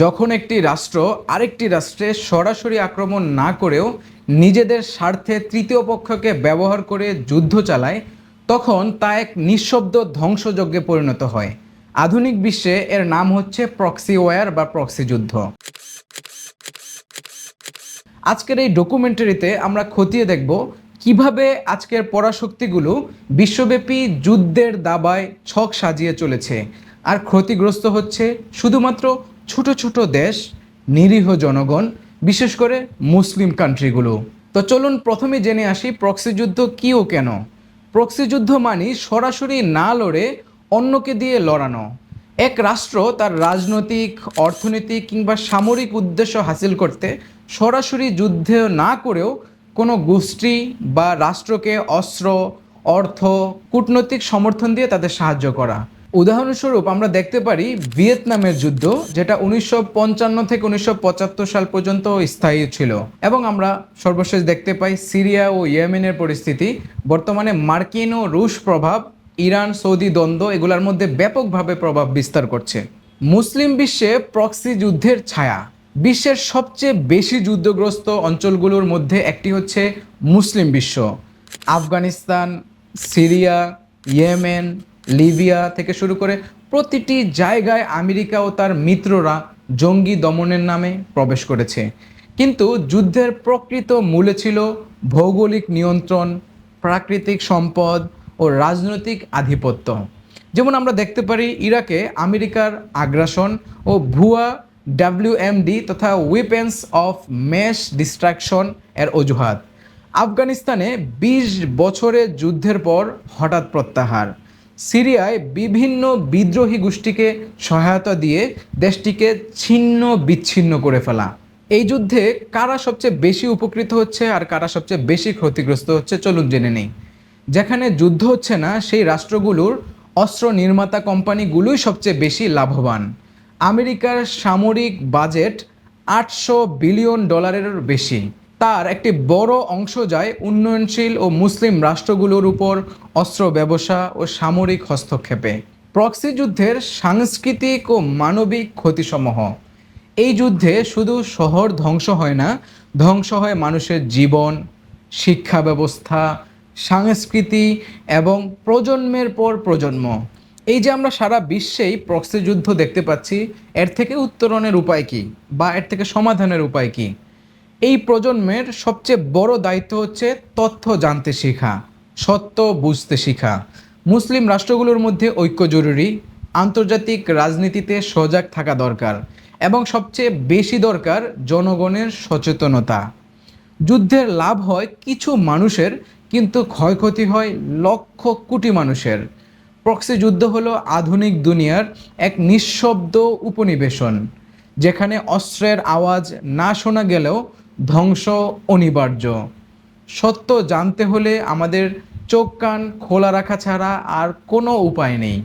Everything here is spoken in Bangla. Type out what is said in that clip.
যখন একটি রাষ্ট্র আরেকটি রাষ্ট্রে সরাসরি আক্রমণ না করেও নিজেদের স্বার্থে তৃতীয় পক্ষকে ব্যবহার করে যুদ্ধ চালায়, তখন তা এক নিঃশব্দ ধ্বংসযজ্ঞে পরিণত হয়। আধুনিক বিশ্বে এর নাম হচ্ছে প্রক্সি ওয়ার বা প্রক্সি যুদ্ধ। আজকের এই ডকুমেন্টারিতে আমরা খতিয়ে দেখব কীভাবে আজকের পরাশক্তিগুলো বিশ্বব্যাপী যুদ্ধের দাবায় ছক সাজিয়ে চলেছে। আর ক্ষতিগ্রস্ত হচ্ছে শুধুমাত্র ছোট ছোট দেশ, নিরীহ জনগণ, বিশেষ করে মুসলিম কান্ট্রিগুলো তো চলুন প্রথমে জেনে আসি প্রক্সি যুদ্ধ কী ও কেন? প্রক্সি যুদ্ধ মানে সরাসরি না লড়ে অন্যকে দিয়ে লড়ানো। এক রাষ্ট্র তার রাজনৈতিক, অর্থনৈতিক কিংবা সামরিক উদ্দেশ্য হাসিল করতে সরাসরি যুদ্ধ না করেও কোনো গোষ্ঠী বা রাষ্ট্রকে অস্ত্র, অর্থ, কূটনৈতিক সমর্থন দিয়ে তাদের সাহায্য করা। উদাহরণস্বরূপ আমরা দেখতে পারি ভিয়েতনামের যুদ্ধ, যেটা উনিশশো পঞ্চান্ন থেকে উনিশশো পঁচাত্তর সাল পর্যন্ত স্থায়ী ছিল। এবং আমরা সর্বশেষ দেখতে পাই সিরিয়া ও ইয়েমেনের পরিস্থিতি। বর্তমানে মার্কিন ও রুশ প্রভাব, ইরান, সৌদি দ্বন্দ্ব এগুলোর মধ্যে ব্যাপকভাবে প্রভাব বিস্তার করছে। মুসলিম বিশ্বে প্রক্সি যুদ্ধের ছায়া। বিশ্বের সবচেয়ে বেশি যুদ্ধগ্রস্ত অঞ্চলগুলোর মধ্যে একটি হচ্ছে মুসলিম বিশ্ব। আফগানিস্তান, সিরিয়া, ইয়েমেন লিবিয়া থেকে শুরু করে প্রতিটি জায়গায় আমেরিকা ও তার মিত্ররা জঙ্গি দমনের নামে প্রবেশ করেছে। কিন্তু যুদ্ধের প্রকৃত মূলে ছিল ভৌগোলিক নিয়ন্ত্রণ, প্রাকৃতিক সম্পদ ও রাজনৈতিক আধিপত্য। যেমন আমরা দেখতে পারি, ইরাকে আমেরিকার আগ্রাসন ও ভুয়া ডাব্লিউএমডি তথা ওয়েপেন্স অফ মেশ ডিস্ট্রাকশন এর অজুহাত। আফগানিস্তানে ২০ বছরের যুদ্ধের পর হঠাৎ প্রত্যাহার। সিরিয়ায় বিভিন্ন বিদ্রোহী গোষ্ঠীকে সহায়তা দিয়ে দেশটিকে ছিন্ন বিচ্ছিন্ন করে ফেলা। এই যুদ্ধে কারা সবচেয়ে বেশি উপকৃত হচ্ছে আর কারা সবচেয়ে বেশি ক্ষতিগ্রস্ত হচ্ছে চলুন জেনে নেই। যেখানে যুদ্ধ হচ্ছে না, সেই রাষ্ট্রগুলোর অস্ত্র নির্মাতা কোম্পানিগুলোই সবচেয়ে বেশি লাভবান। আমেরিকার সামরিক বাজেট আটশো বিলিয়ন ডলারের বেশি। তার একটি বড় অংশ যায় উন্নয়নশীল ও মুসলিম রাষ্ট্রগুলোর উপর অস্ত্র ব্যবসা ও সামরিক হস্তক্ষেপে। প্রক্সি যুদ্ধের সাংস্কৃতিক ও মানবিক ক্ষতিসমূহ। এই যুদ্ধে শুধু শহর ধ্বংস হয় না, ধ্বংস হয় মানুষের জীবন, শিক্ষা ব্যবস্থা, সংস্কৃতি এবং প্রজন্মের পর প্রজন্ম। এই যে আমরা সারা বিশ্বেই প্রক্সি যুদ্ধ দেখতে পাচ্ছি, এর থেকে উত্তরণের উপায় কি বা এর থেকে সমাধানের উপায় কি? এই প্রজন্মের সবচেয়ে বড় দায়িত্ব হচ্ছে তথ্য জানতে শেখা, সত্য বুঝতে শেখা। মুসলিম রাষ্ট্রগুলোর মধ্যে ঐক্য জরুরি, আন্তর্জাতিক রাজনীতিতে সজাগ থাকা দরকার এবং সবচেয়ে বেশি দরকার জনগণের সচেতনতা। যুদ্ধের লাভ হয় কিছু মানুষের, কিন্তু ক্ষয়ক্ষতি হয় লক্ষ কোটি মানুষের। প্রক্সি যুদ্ধ হলো আধুনিক দুনিয়ার এক নিঃশব্দ উপনিবেশন, যেখানে অস্ত্রের আওয়াজ না শোনা গেলেও ধ্বংস অনিবার্য। সত্য জানতে হলে আমাদের চোখ কান খোলা রাখা ছাড়া আর কোনো উপায় নেই।